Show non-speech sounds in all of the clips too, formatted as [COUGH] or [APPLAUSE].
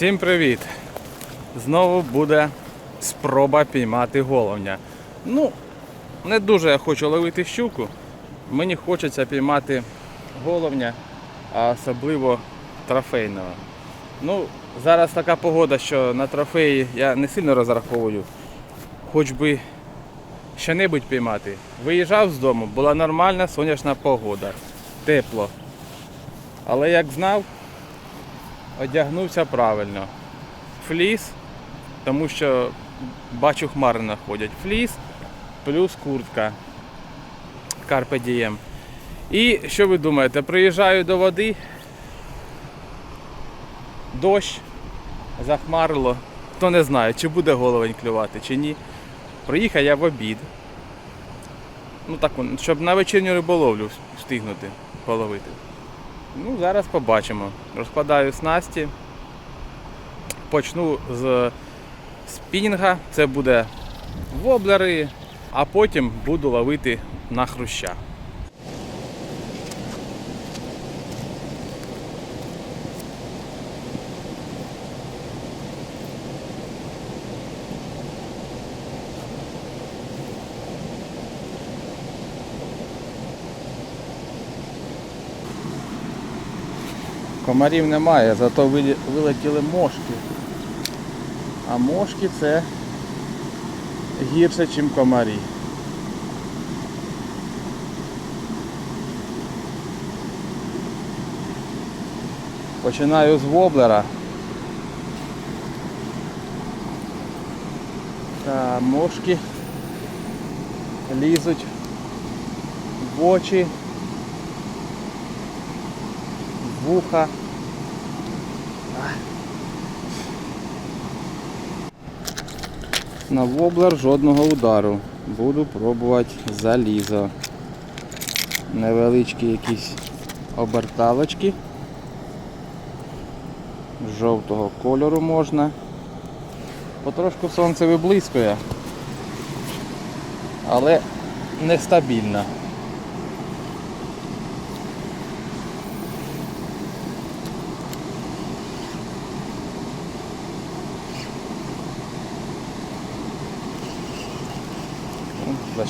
Всім привіт! Знову буде спроба піймати головня. Ну, не дуже я хочу ловити щуку. Мені хочеться піймати головня, а особливо трофейного. Ну, зараз така погода, що на трофеї я не сильно розраховую. Хоч би що-небудь піймати. Виїжджав з дому, була нормальна сонячна погода. Тепло. Але як знав, одягнувся правильно. Фліс, тому що бачу хмари находять. Фліс плюс куртка. Carpe Diem. І що ви думаєте? Приїжджаю до води, дощ, захмарило. Хто не знає, чи буде головень клювати, чи ні. Приїхав я в обід. Ну так, щоб на вечірню риболовлю встигнути половити. Ну, зараз побачимо. Розкладаю снасті. Почну з спінінга, це буде воблери, а потім буду ловити на хруща. Комарів немає, зато вилетіли мошки. А мошки це гірше, ніж комарі. Починаю з воблера. Та мошки лізуть в очі, в вуха. На воблер жодного удару. Буду пробувати залізо. Невеличкі якісь оберталочки. Жовтого кольору можна. Потрошку сонце виблискує, але нестабільно.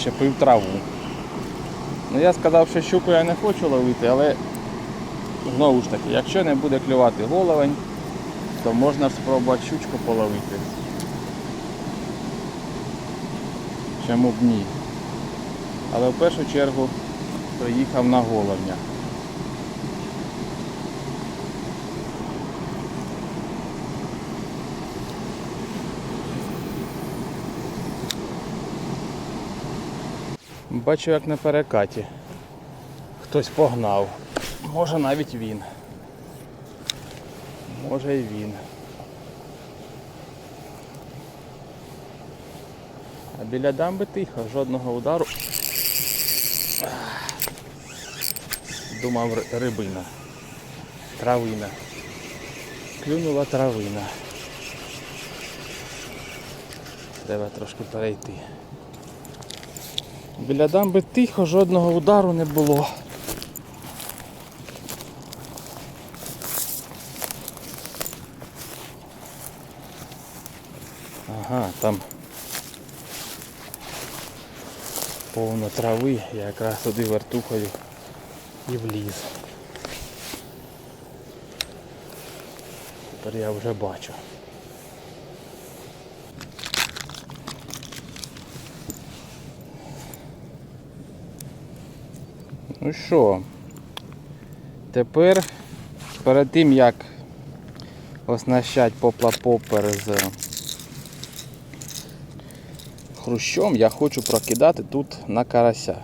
Ну, пив траву. Ну я сказав, що щуку я не хочу ловити, але знову ж таки, якщо не буде клювати головень, то можна спробувати щучку половити. Чому б ні? Але в першу чергу приїхав на головня. Бачу, як на перекаті. Хтось погнав. Може навіть він. Може і він. А біля дамби тихо, жодного удару. Думав рибина. Травина. Клюнула травина. Треба трошки перейти. Біля дамби тихо, жодного удару не було. Ага, там повно трави, я якраз туди вертухою і вліз. Тепер я вже бачу. Ну що, тепер перед тим як оснащати попла-попер з хрущом, я хочу прокидати тут на карася.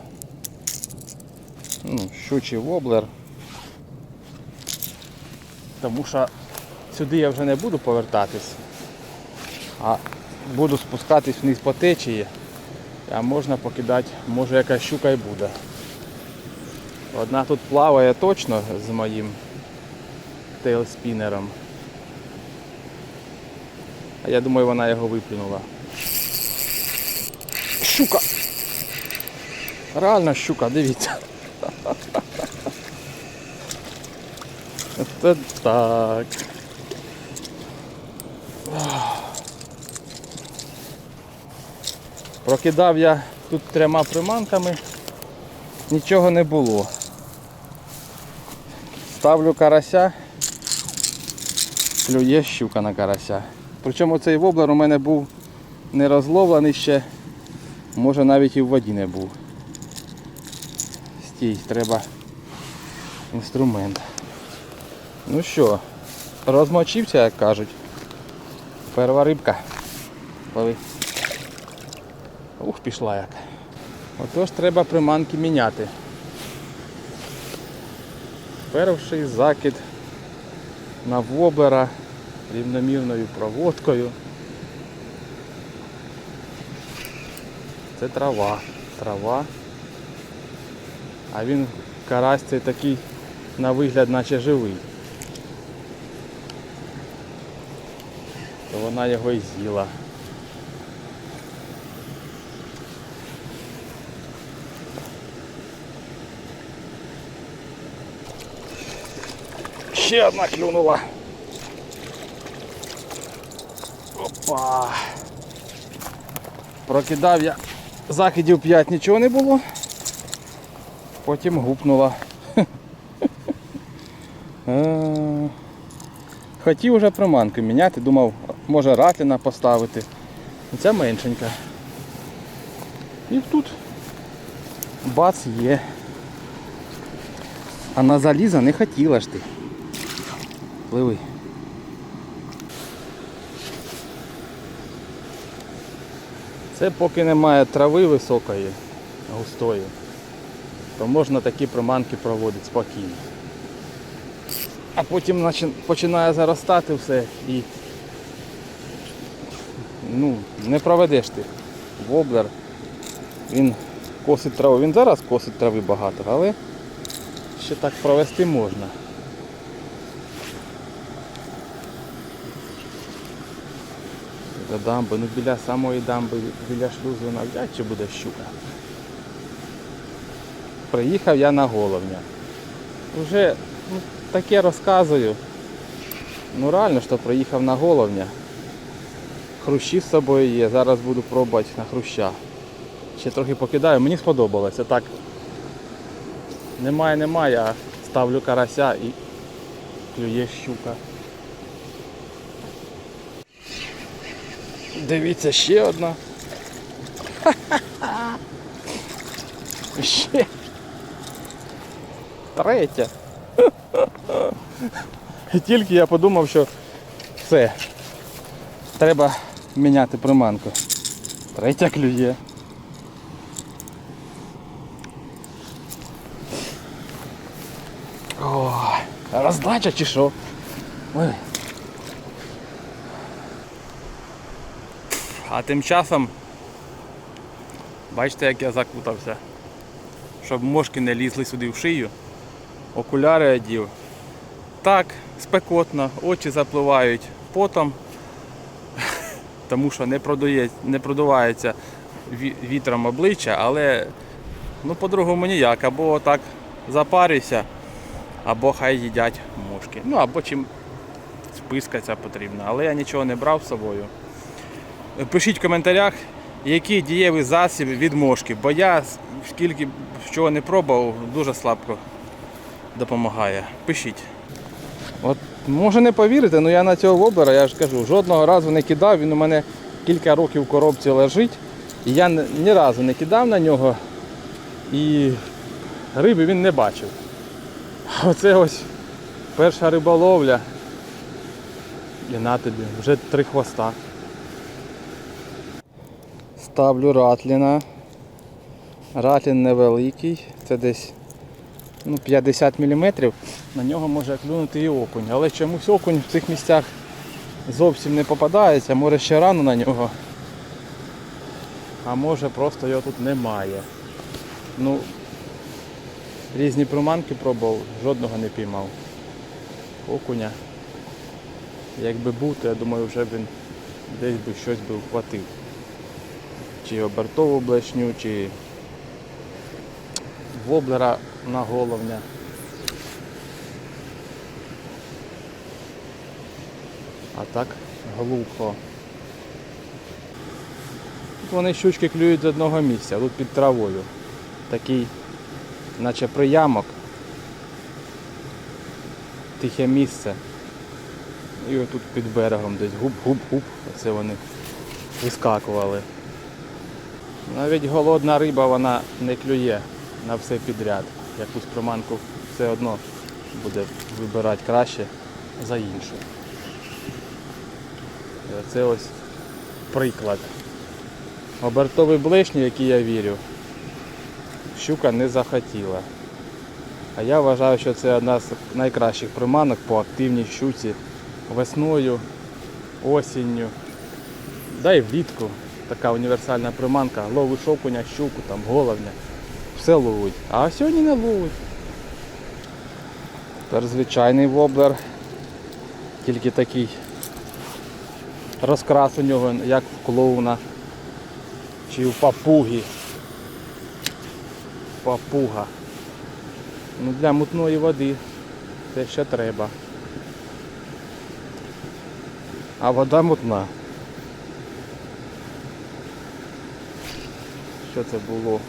Ну, щучий воблер. Тому що сюди я вже не буду повертатись, а буду спускатись вниз по течії, а можна покидати, може якась щука і буде. Одна тут плаває точно з моїм тейлспінером. А я думаю, вона його виплюнула. Щука! Реально щука, дивіться. Це так. Прокидав я тут трьома приманками, нічого не було. Ставлю карася, клює щука на карася. Причому цей воблер у мене був не розловлений ще, може навіть і в воді не був. Стій, треба інструмент. Ну що, розмочився, як кажуть. Перша рибка. Лови. Ух, пішла як. Отож треба приманки міняти. Перший закид на воблера рівномірною проводкою. Це трава. Трава. А він карась цей такий на вигляд наче живий. То вона його і з'їла. Ще одна клюнула. Опа. Прокидав я закидів 5 нічого не було. Потім гупнула. [LAUGHS] Е, Хотів уже приманку міняти, думав, може ратліна поставити. Ця меншенька. І тут бац є. А на заліза не хотіла ж ти. Пливи. Це поки немає трави високої, густої, то можна такі приманки проводити спокійно. А потім починає заростати все і ну, не проведеш ти. Воблер, він косить траву. Він зараз косить трави багато, але ще так провести можна. До дамби, ну біля самої дамби, біля шлюзу навряд чи буде щука. Приїхав я на головня. Уже ну, таке розказую. Ну реально, що приїхав на головня. Хрущі з собою є, зараз буду пробувати на хруща. Ще трохи покидаю, мені сподобалося. Так. Немає, немає, а ставлю карася і клює щука. Дивіться, ще одна. [LAUGHS] Ще. Третя. І тільки я подумав, що все. Треба міняти приманку. Третя клює. О, роздача чи що? Ой. А тим часом, бачите, як я закутався, щоб мошки не лізли сюди в шию. Окуляри одів. Так, спекотно, очі запливають потом, [LAUGHS] тому що не, продує, не продувається вітром обличчя, але ну, по-другому ніяк. Або так запарюйся, або хай їдять мошки. Ну або чим спискатися потрібно. Але я нічого не брав з собою. Пишіть в коментарях, який дієвий засіб від мошки, бо я скільки чого не пробував, дуже слабко допомагає. Пишіть. От може не повірите, але я на цього воблера, я ж кажу, жодного разу не кидав, він у мене кілька років в коробці лежить. І я ні разу не кидав на нього і риби він не бачив. Оце ось перша риболовля. І на тобі, вже три хвоста. Ставлю ратліна. Ратлін невеликий, це десь ну, 50 мм. На нього може клюнути і окунь. Але чомусь окунь в цих місцях зовсім не попадається, може ще рано на нього. А може просто його тут немає. Ну, різні приманки пробував, жодного не піймав. Окуня. Якби був, то я думаю, вже б він десь би щось би вхватив. Чи обертову блешню, чи воблера на головня. А так глухо. Тут вони щучки клюють з одного місця, тут під травою. Такий, наче приямок. Тихе місце. І отут під берегом десь гуп-гуп-гуп. Оце вони вискакували. Навіть голодна риба вона не клює на все підряд. Якусь приманку все одно буде вибирати краще за іншу. Це ось приклад. Обертовий блешній, який я вірю, щука не захотіла. А я вважаю, що це одна з найкращих приманок по активній щуці весною, осінню, да і влітку. Така універсальна приманка. Ловиш окуня, щуку, там, головня. Все ловить. А сьогодні не ловить. Тепер звичайний воблер. Тільки такий розкрас у нього, як в клоуна. Чи у папуги. Папуга. Ну, для мутної води те що треба. А вода мутна. Що це було?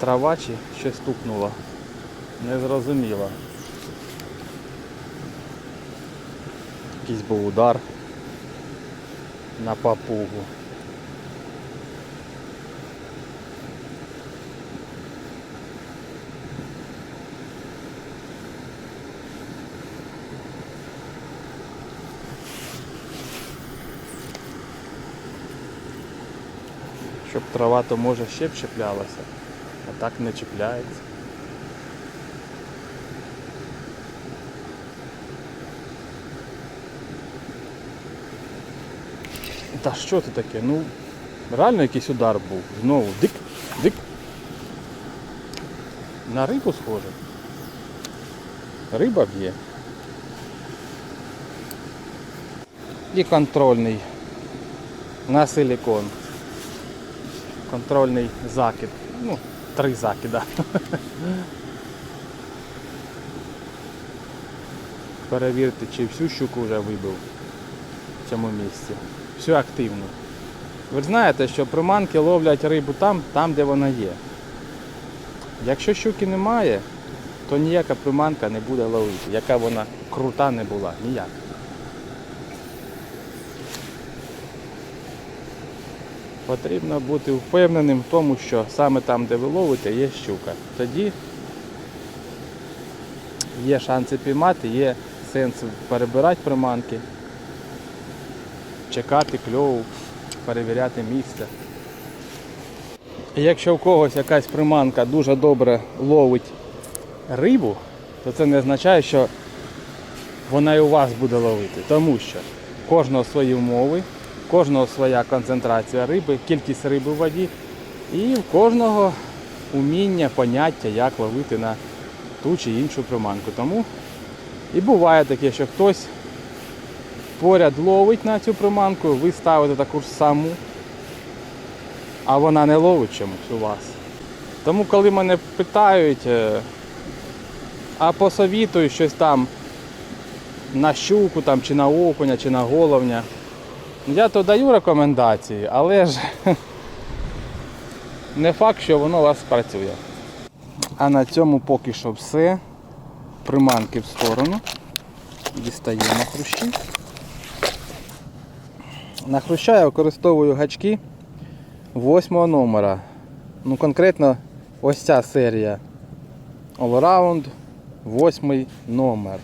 Трава чи щось стукнуло? Не зрозуміло. Якийсь був удар на папугу. Щоб трава, то може ще б чіплялася, а так не чіпляється. Та що це таке? Ну, реально якийсь удар був. Знову дик, дик. На рибу схоже. Риба б'є. І контрольний на силікон. Контрольний закид. Ну, три закида. Перевірте, чи всю щуку вже вибив в цьому місці. Всю активну. Ви знаєте, що приманки ловлять рибу там, там, де вона є. Якщо щуки немає, то ніяка приманка не буде ловити, яка вона крута не була, ніяк. Потрібно бути впевненим в тому, що саме там, де ви ловите, є щука. Тоді є шанси піймати, є сенс перебирати приманки, чекати кльову, перевіряти місце. Якщо в когось якась приманка дуже добре ловить рибу, то це не означає, що вона і у вас буде ловити. Тому що кожного свої умови, кожного своя концентрація риби, кількість риби в воді, і в кожного уміння, поняття, як ловити на ту чи іншу приманку. Тому і буває таке, що хтось поряд ловить на цю приманку, ви ставите таку ж саму, а вона не ловить чомусь у вас. Тому коли мене питають, е, а посовітуй щось там на щуку там, чи на окуня, чи на головня. Я то даю рекомендації, але ж [LAUGHS] не факт, що воно у вас спрацює. А на цьому поки що все. Приманки в сторону. Дістаємо хрущі. На хруща я використовую гачки 8 номера. Ну конкретно ось ця серія All Around 8 номер.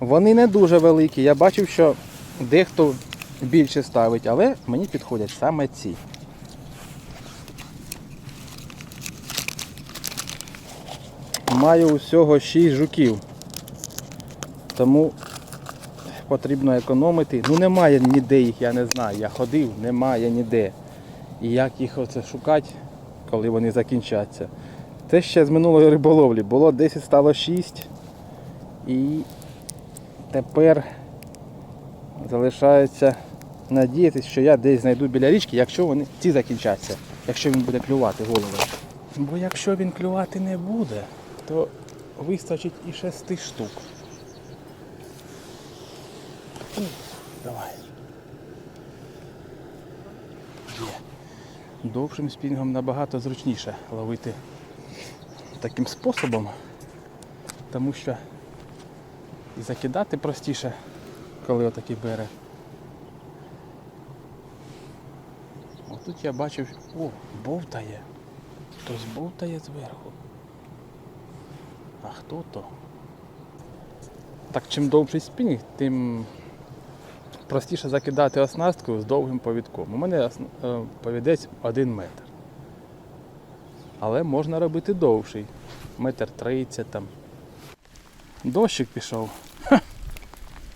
Вони не дуже великі. Я бачив, що дехто більше ставить, але мені підходять саме ці. Маю усього 6 жуків. Тому потрібно економити. Ну немає ніде їх, я не знаю. Я ходив, немає ніде. І як їх оце шукати, коли вони закінчаться. Те ще з минулої риболовлі. Було 10, стало 6. І тепер залишається надіятися, що я десь знайду біля річки, якщо вони ці закінчаться, якщо він буде клювати головою. Бо якщо він клювати не буде, то вистачить і шести штук. Давай. Є. Довшим спінгом набагато зручніше ловити таким способом, тому що і закидати простіше, коли отакий бере. Отут я бачив, о, бовтає. Хтось бовтає зверху. А хто то? Так чим довший спінг, тим простіше закидати оснастку з довгим повідком. У мене е, повідець 1 метр. Але можна робити довший. Метр тридцять там. Дощик пішов. Ха.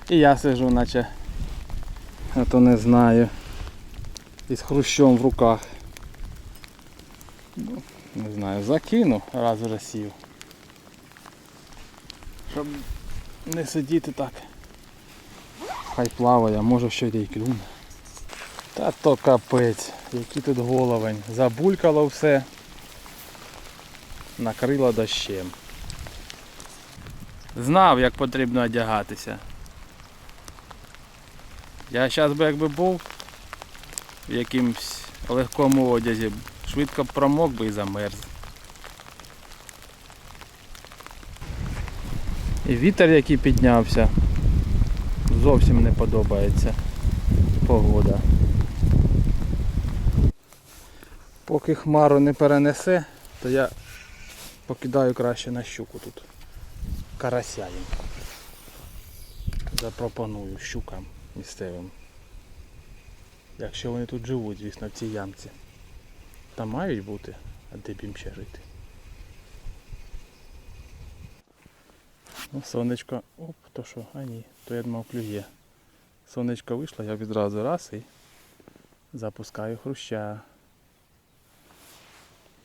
І я сижу, наче. А то не знаю. Із хрущом в руках. Ну, не знаю, закину, раз уже сів. Щоб не сидіти так. Хай плаває, може ще й клюне. Та то капець, який тут головень. Забулькало все. Накрило дощем. Знав, як потрібно одягатися. Я зараз би якби був в якимсь легкому одязі, швидко промок би і замерз. І вітер, який піднявся, зовсім не подобається погода. Поки хмару не перенесе, то я покидаю краще на щуку тут. Карася їм. Запропоную щукам місцевим. Якщо вони тут живуть, звісно, в цій ямці. Там мають бути, а де б їм ще жити. Ну, сонечко. Оп, то що? А ні, то я думав клює. Сонечко вийшло, я відразу раз і запускаю хруща.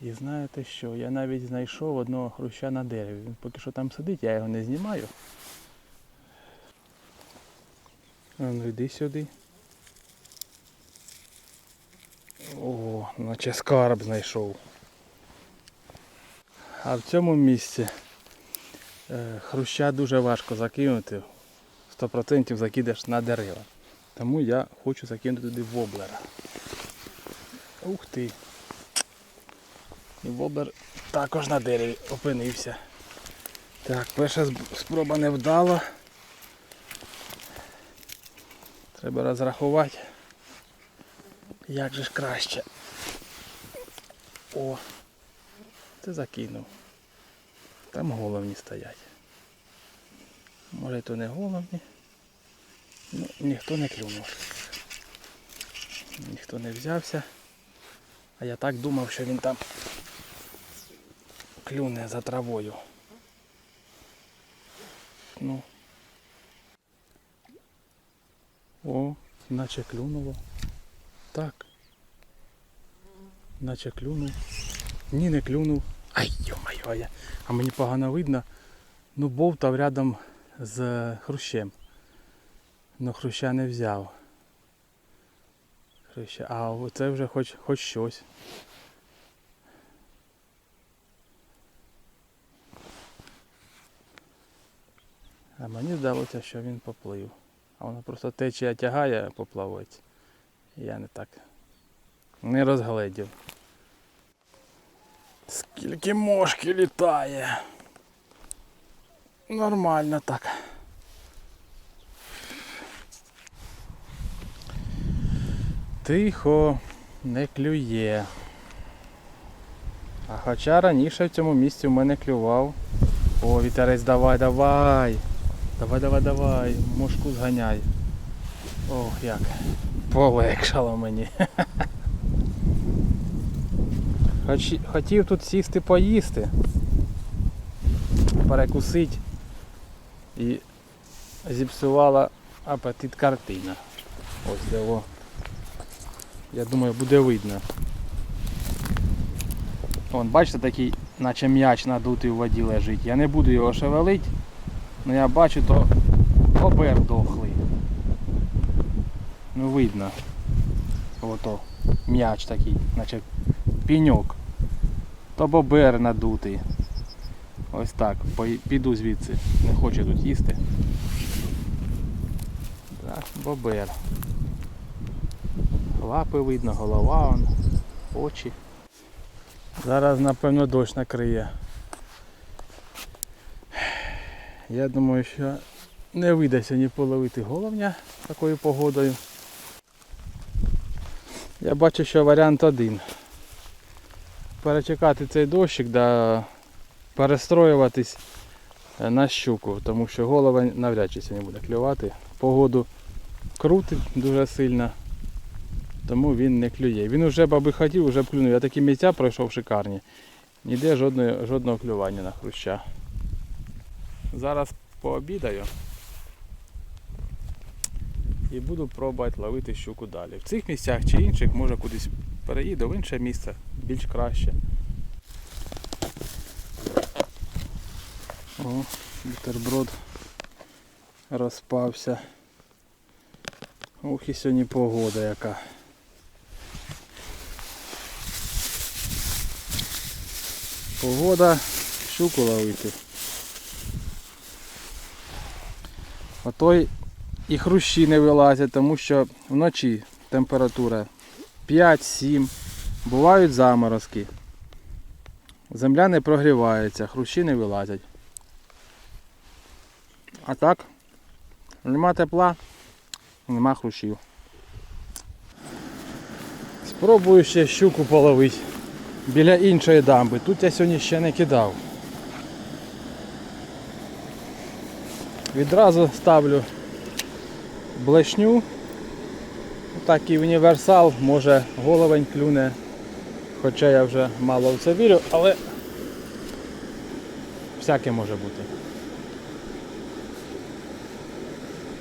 І знаєте що? Я навіть знайшов одного хруща на дереві. Він поки що там сидить, я його не знімаю. Ну йди сюди. О, наче скарб знайшов. А в цьому місці е, хруща дуже важко закинути. 100% закидеш на дерева. Тому я хочу закинути туди воблера. Ух ти. І воблер також на дереві опинився. Так, перша спроба не вдала. Треба розрахувати. Як же ж краще. О, це закинув. Там головні стоять. Може то не головні. Ну, ніхто не клюнув. Ніхто не взявся. А я так думав, що він там клюне за травою. Ну. О, наче клюнуло. Так. Наче клюнув. Ні, не клюнув. Ай, я- а мені погано видно. Ну, бовтав рядом з хрущем. Ну хруща не взяв. Хруща. А це вже хоч, хоч щось. А мені здалося, що він поплив. А воно просто течія тягає поплавець. Я не так не розгледів. Скільки мошки літає. Нормально так. Тихо, не клює. А хоча раніше в цьому місці в мене клював. О, вітерець, давай, давай. Давай, давай, давай. Мошку зганяй. Ох, як. Полегшало мені. [LAUGHS] Хотів тут сісти поїсти. Перекусить. І зіпсувала апетит картина. Ось во. Я думаю, буде видно. Вон, бачите, такий, наче м'яч надутий в воді лежить. Я не буду його шевелити, але я бачу, то обер дохлий. Ну видно. Ото м'яч такий, наче піньок. То бобер надутий. Ось так. Піду звідси. Не хочу тут їсти. Так, Бобер. Лапи видно, голова, он, очі. Зараз, напевно, дощ накриє. Я думаю, що не вийде сьогодні половити головня такою погодою. Я бачу, що варіант один. Перечекати цей дощик да перестроюватись е, на щуку, тому що голова навряд чи сьогодні буде клювати. Погоду крутить дуже сильно, тому він не клює. Він вже баби хотів, вже б клюнув. Я такі місця пройшов шикарні. Ніде жодної, жодного клювання на хруща. Зараз пообідаю і буду пробувати ловити щуку далі. В цих місцях чи інших може кудись переїду в інше місце, більш краще. О, бутерброд розпався. Ох і сьогодні погода яка. Погода щуку ловити. А той і хрущі не вилазять, тому що вночі температура 5-7, бувають заморозки. Земля не прогрівається, хрущі не вилазять. А так, нема тепла, нема хрущів. Спробую ще щуку половити біля іншої дамби. Тут я сьогодні ще не кидав. Відразу ставлю блешню. Такий універсал, може головень клюне. Хоча я вже мало в це вірю, але всяке може бути.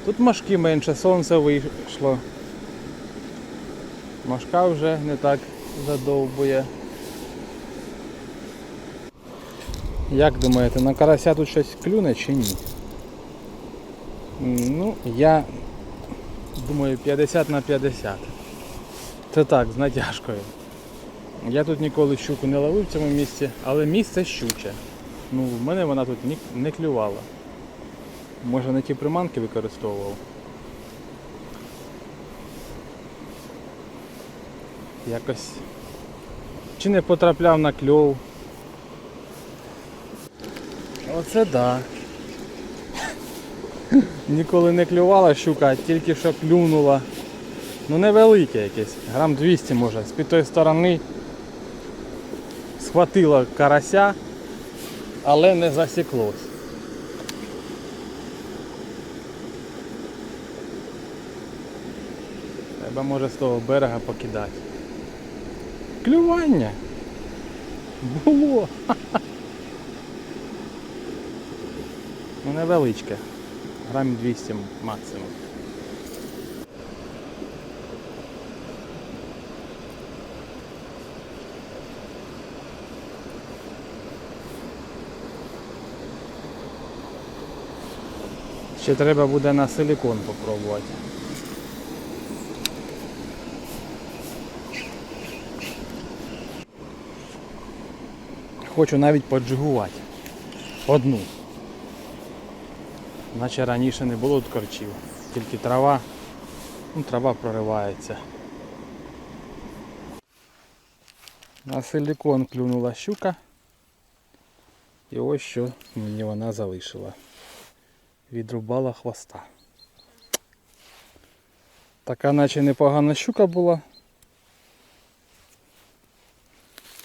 Тут машки менше, сонце вийшло. Машка вже не так задовбує. Як думаєте, на карася тут щось клюне чи ні? Ну, я думаю 50 на 50. Це так, з натяжкою. Я тут ніколи щуку не ловив в цьому місці, але місце щуче. Ну, в мене вона тут не клювала. Може не ті приманки використовував. Якось. Чи не потрапляв на кльов. Оце да. Ніколи не клювала щука, тільки що клюнула. Ну невелике якесь, грам 200 може. З під тої сторони схватила карася, але не засіклось. Треба може з того берега покидати. Клювання! Було! [LAUGHS] Ну невеличке. Грамів 200 максимум. Ще треба буде на силикон попробувати. Хочу навіть поджигувати. Одну. Наче раніше не було тут корчів, тільки трава, ну трава проривається. На силикон клюнула щука. І ось що мені вона залишила. Відрубала хвоста. Така наче непогана щука була.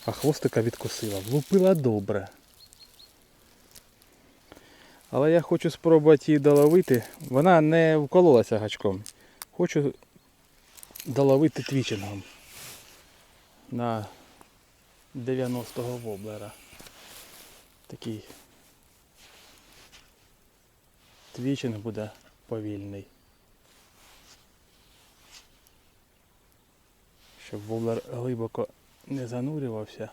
А хвостика відкусила. Влупила добре. Але я хочу спробувати її доловити. Вона не вкололася гачком. Хочу доловити твічингом на 90-го воблера. Такий твічинг буде повільний. Щоб воблер глибоко не занурювався.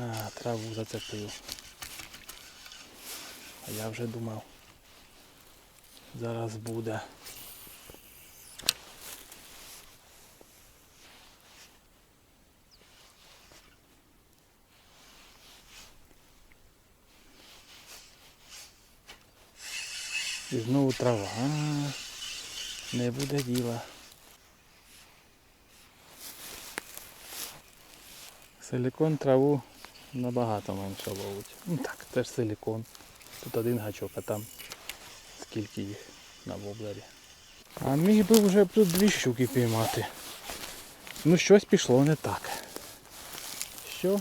А, траву зацепив. А я вже думав. Зараз буде. І знову трава. А, не буде діла. Силикон траву набагато менше ловить. Ну так, теж силикон. Тут один гачок, а там скільки їх на воблері. А міг би вже тут дві щуки піймати. Ну щось пішло не так. Що?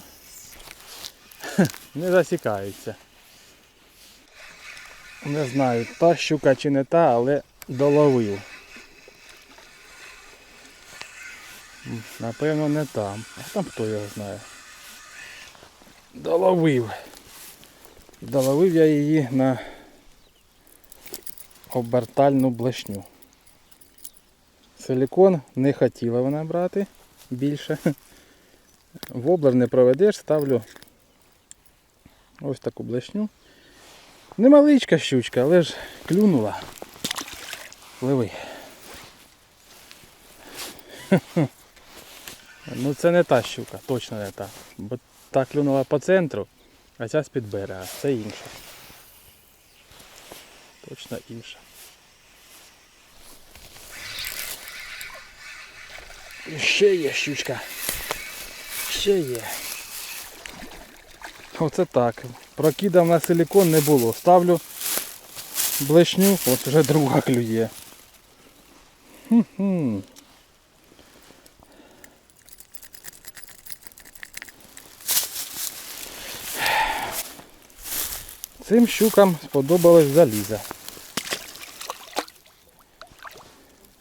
[LAUGHS] Не засікаються. Не знаю, та щука чи не та, але доловив. Напевно не там. А там хто його знає. Доловив. Доловив я її на обертальну блешню. Силікон не хотіла вона брати більше. Воблер не проведеш, ставлю ось таку блешню. Немаличка щучка, але ж клюнула. Пливи. [LAUGHS] Ну це не та щука, точно не та. Та клюнула по центру, а ця з-під берега. Це інша. Точно інша. Ще є щучка. Ще є. Оце так. Прокидав на силікон не було. Ставлю блешню, от вже друга клює. Хм-хм. Цим щукам сподобалось заліза.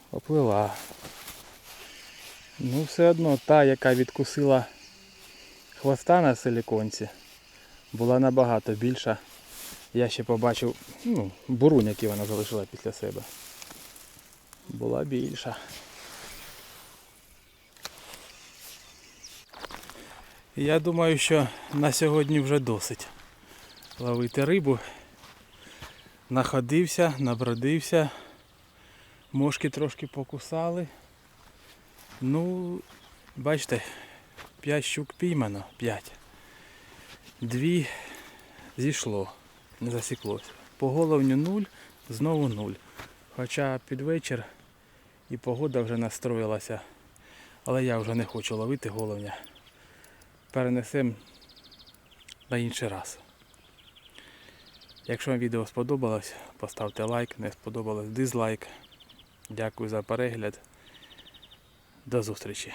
Поплила. Ну, все одно та, яка відкусила хвоста на силіконці, була набагато більша. Я ще побачив ну, бурунь, який вона залишила після себе. Була більша. Я думаю, що на сьогодні вже досить ловити рибу. Находився, набродився, мошки трошки покусали. Ну, бачите, 5 щук піймано, 5. Дві зійшло, не засіклося. По головню 0, знову 0. Хоча під вечір і погода вже настроїлася. Але я вже не хочу ловити головня. Перенесемо на інший раз. Якщо вам відео сподобалось, поставте лайк, не сподобалось дизлайк. Дякую за перегляд. До зустрічі.